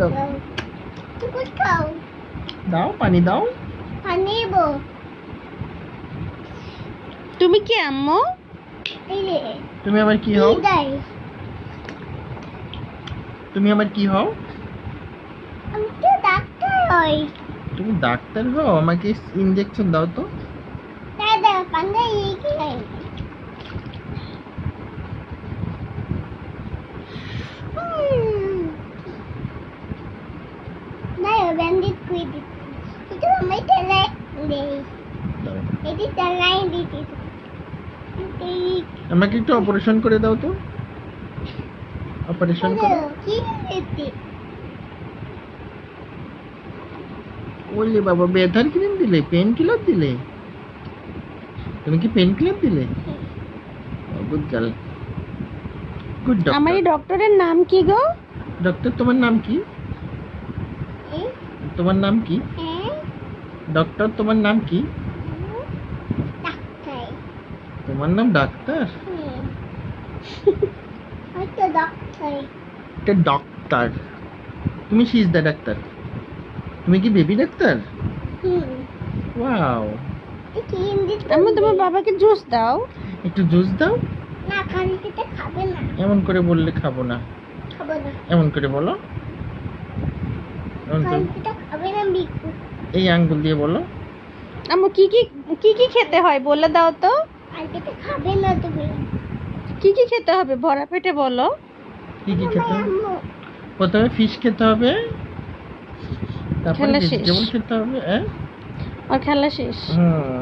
দাও তুমি খাও দাও পানি দাও পানি বো তুমি কি আম্মু এই রে তুমি আবার কি হও কি দেয় তুমি আবার কি হও আমি তো ডাক্তার হই তুমি ডাক্তার হও আমাকে ইনজেকশন দাও তো দাদা পান্ডা এই কি না করে দিচ্ছি কিন্তু আমি তেলে দাও। এটি তেলাই দিচ্ছি আমাকে একটু অপারেশন করে দাও তো। অপারেশন করো কি বাবা ব্যথার ক্রিম দিলে পেন কিলার দিলে। তুমি কি পেন কিলার দিলে গুড গার্ল গুড আমার এই ডক্টর ডক্টরের নাম কি গো? ডক্টর তোমার নাম কি? তোমার নাম কি? ডক্টর তোমার নাম কি? তোমার নাম ডাক্তার? ডক্টর তুমি সিজদা ডাক্তার। তুমি কি বেবি ডাক্তার ওয়াও আম্মু তোমার বাবাকে জুস দাও। একটু জুস দাও? না খাবে না। এমন করে বললে খাব না। খাবে না। এমন করে বলো এমন করে খালি খেতে খাবে না বিকু এই আঙ্গুল দিয়ে বলো। আম্মু কি কি কি কি খেতে হয় বলে দাও তো। খাবে না তুমি কি কি খেতে হবে? ভরা পেটে বলো। কি কি খেতে হবে? প্রথমে ফিশ খেতে হবে। তারপরে খেলা শেষ। ভেজিটেবল খেতে হবে হ্যাঁ? আর খেলা শেষ। হুম।